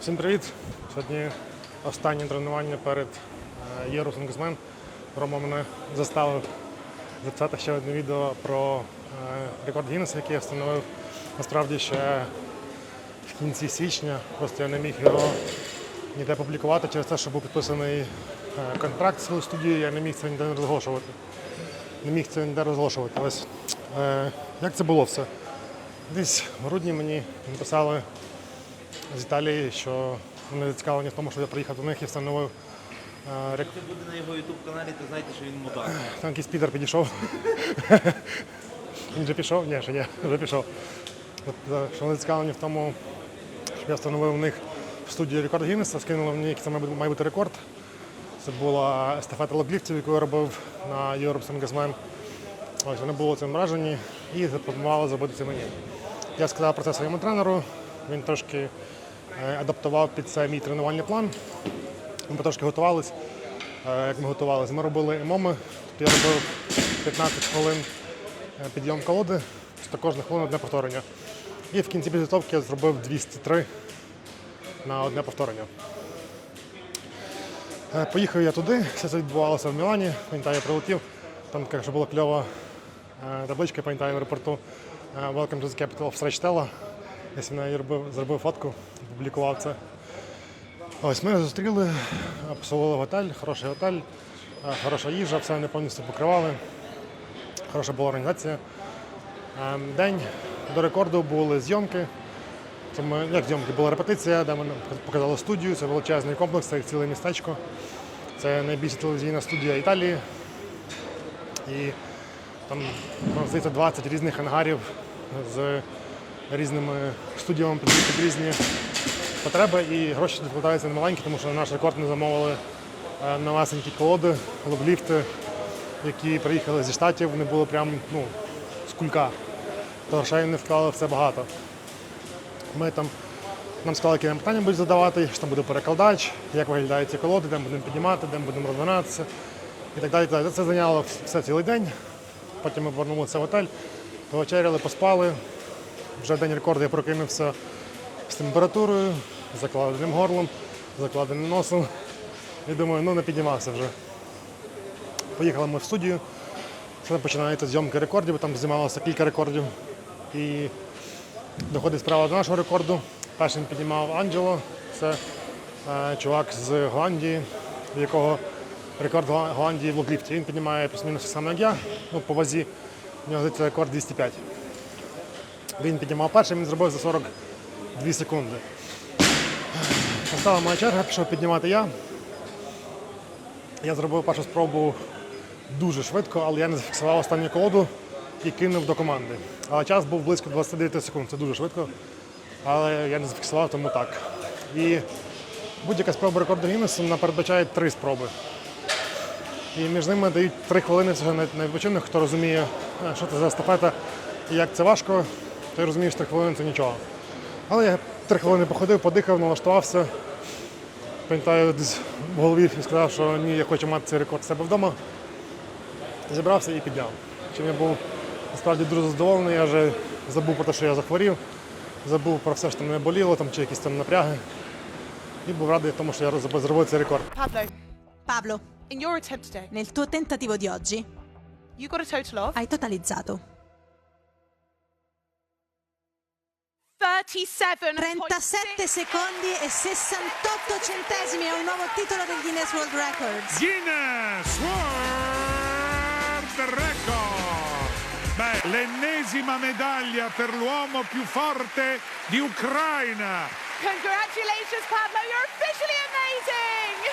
Всім привіт! Сьогодні останнє тренування перед е, Євро Сунгсмен. Рома мене заставив записати ще одне відео про е, рекорд Гіннеса, який я встановив насправді ще в кінці січня. Просто я не міг його ніде публікувати через те, що був підписаний е, контракт з студією, я не міг це ніде не розголошувати. Не міг це ніде розголошувати. Ось як це було все? Десь в грудні мені написали з Італії, що вони зацікавлені в тому, щоб я приїхав до них і встановив е, рек... Це буде на його ютуб каналі, то знаєте, що він мудак. Там якийсь підер підійшов. Він вже пішов? Ні, ще ні, вже пішов. От, е, Що вони зацікавлені в тому, щоб я встановив у них в студії рекорд Гіннеса, скинули мені, який це має бути- рекорд. Це була естафета локліфтів, яку я робив на Europe Singles Ось вони були цим вражені і запропонували зробити це мені. Я сказав про це своєму тренеру, він трошки адаптував під це мій тренувальний план. Ми потрошки готувалися. Е, Як ми готувалися? Ми робили емоми. Тобто я робив 15 хвилин е, підйом колоди, тобто кожна хвилина одне повторення. І в кінці підготовки я зробив 203 на одне повторення. Е, Поїхав я туди, все це відбувалося в Мілані, пам'ятаю, я прилетів. Там така була кльова е, табличка, пам'ятаю в аеропорту е, Welcome to the Capital of Stracciatella. Я навіть робив, зробив фотку, опублікував це. Ось ми зустріли, в готель, хороший готель, е, хороша їжа, все вони повністю покривали. Хороша була організація. Е, День до рекорду були зйомки. Це ми, як зйомки, була репетиція, де ми показали студію, це величезний комплекс, це ціле містечко. Це найбільша телевізійна студія Італії. І там, там здається, 20 різних ангарів з різними студіями під, різні потреби. І гроші відкладаються немаленькі, тому що на наш рекорд ми замовили е, новесенькі колоди, лобліфти, які приїхали зі штатів, вони були прям ну, з кулька. То грошей не вклали в це багато. Ми там нам сказали, які нам питання будуть задавати, що там буде перекладач, як виглядають ці колоди, де ми будемо піднімати, де ми будемо розгонатися і так далі. Це зайняло все цілий день. Потім ми повернулися в готель, повечеряли, поспали. Вже день рекорду я прокинувся з температурою, закладеним горлом, закладеним носом. І думаю, ну не піднімався вже. Поїхали ми в студію. Це починається зйомки рекордів, там знімалося кілька рекордів. І доходить справа до нашого рекорду. Першим піднімав Анджело, це е, чувак з Голландії, в якого рекорд Голландії в локліфті. Він піднімає плюс-мінус само, як я, ну, по вазі. У нього здається, рекорд 205. Він піднімав першим, він зробив за 42 секунди. Настала моя черга, пішов піднімати я. Я зробив першу спробу дуже швидко, але я не зафіксував останню колоду і кинув до команди. Але час був близько 29 секунд, це дуже швидко. Але я не зафіксував, тому так. І будь-яка спроба рекорду Гіннесу передбачає три спроби. І між ними дають три хвилини всього на на відпочинок, хто розуміє, е, що це за естафета і як це важко, той розуміє, що три хвилини це нічого. Але я три хвилини походив, подихав, налаштувався. Пам'ятаю, десь в голові і сказав, що ні, я хочу мати цей рекорд себе вдома. Зібрався і підняв. Чим я був насправді дуже задоволений, я вже забув про те, що я захворів, забув про все, що мене боліло, там, чи якісь там напряги. І був радий тому, що я зробив цей рекорд. Pablo, Pablo, in your attempt today, nel tuo tentativo di oggi you got a total of hai totalizzato 37. 37 secondi e 68 centesimi, è un nuovo titolo del Guinness World Records. Guinness World Record. Beh, l'ennesima medaglia per l'uomo più forte di Ucraina. Congratulations, Pablo. You're officially amazing.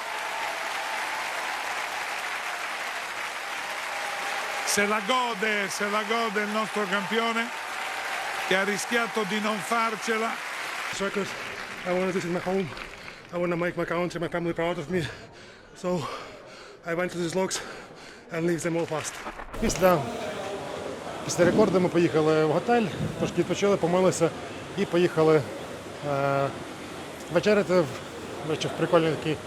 Se la gode, se la gode il nostro campione che ha rischiato di non farcela. Circus, I want to this in my home. I want to make my country, my family proud of me. So I went to these logs and leave them all fast. Після, після рекорду ми поїхали в готель, трошки відпочили, помилися і поїхали е, вечеряти в, в прикольний такий е,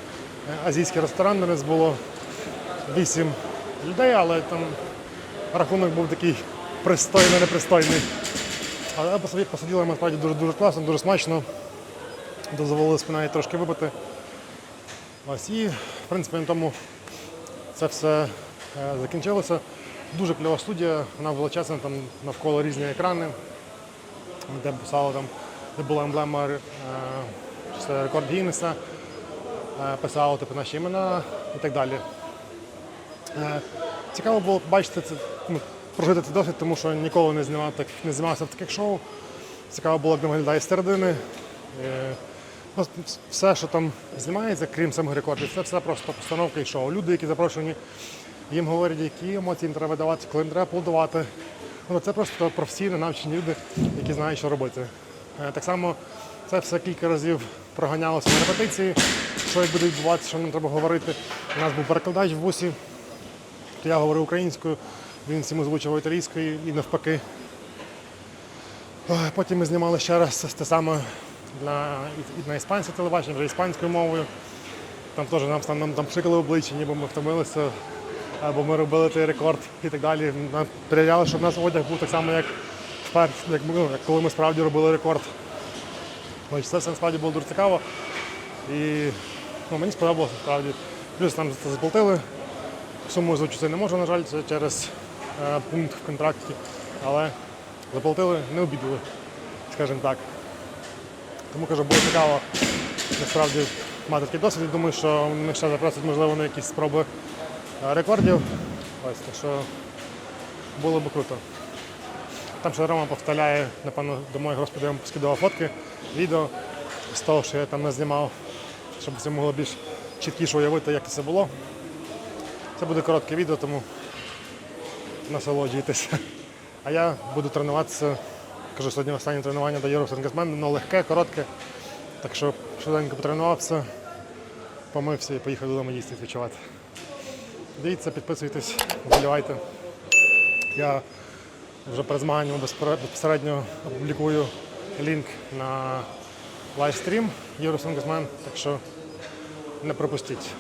азійський ресторан. де нас було вісім людей, але там рахунок був такий пристойний, непристойний. Але посиділи ми справді дуже дуже класно, дуже смачно. дозволили спиною трошки вибити. Ось і, в принципі, на тому це все е, закінчилося. Дуже кльова студія, вона величезна, там навколо різні екрани, де писало там, де була емблема е, це рекорд Гіннеса, е, писало типу, наші імена і так далі. Цікаво було бачити це, ну, прожити цей досвід, тому що ніколи не знімав так, не знімався в таких шоу. Цікаво було, як воно виглядає середини. Е, ну, Все, що там знімається, крім самих рекордів, це все просто постановка і шоу. Люди, які запрошені, їм говорять, які емоції їм треба давати, коли їм треба аплодувати. Ну, це просто професійно навчені люди, які знають, що робити. Е, Так само це все кілька разів проганялося на репетиції, що як буде відбуватися, що нам треба говорити. У нас був перекладач в бусі, то я говорив українською, він всім озвучував італійською і навпаки. Потім ми знімали ще раз те саме і на іспанське телебачення, вже іспанською мовою. Там теж нам, там, нам там пшикали обличчя, ніби ми втомилися, або ми робили той рекорд і так далі. Нам перевіряли, щоб у нас одяг був так само, як, як, як коли ми справді робили рекорд. Це все насправді було дуже цікаво. І ну, мені сподобалося справді. Плюс нам заплатили. Суму озвучити не можу, на жаль, це через пункт в контракті. Але заплатили, не обідали, скажімо так. Тому кажу, було цікаво насправді мати такий досвід. І Думаю, що мене ще запросять, можливо, на якісь спроби е, рекордів. Ось, так що було б круто. Там ще Рома повторяє, напевно, до моїх розповідей скидував фотки, відео з того, що я там не знімав, щоб це могло більш чіткіше уявити, як це було. Це буде коротке відео, тому насолоджуйтесь. А я буду тренуватися. Кажу, сьогодні останнє тренування до Євросангасмен, воно легке, коротке. Так що швиденько потренувався, помився і поїхав додому їсти відпочивати. Дивіться, підписуйтесь, вболівайте. Я вже перед змаганням безпосередньо опублікую лінк на лайвстрім Євросангасмен, так що не пропустіть.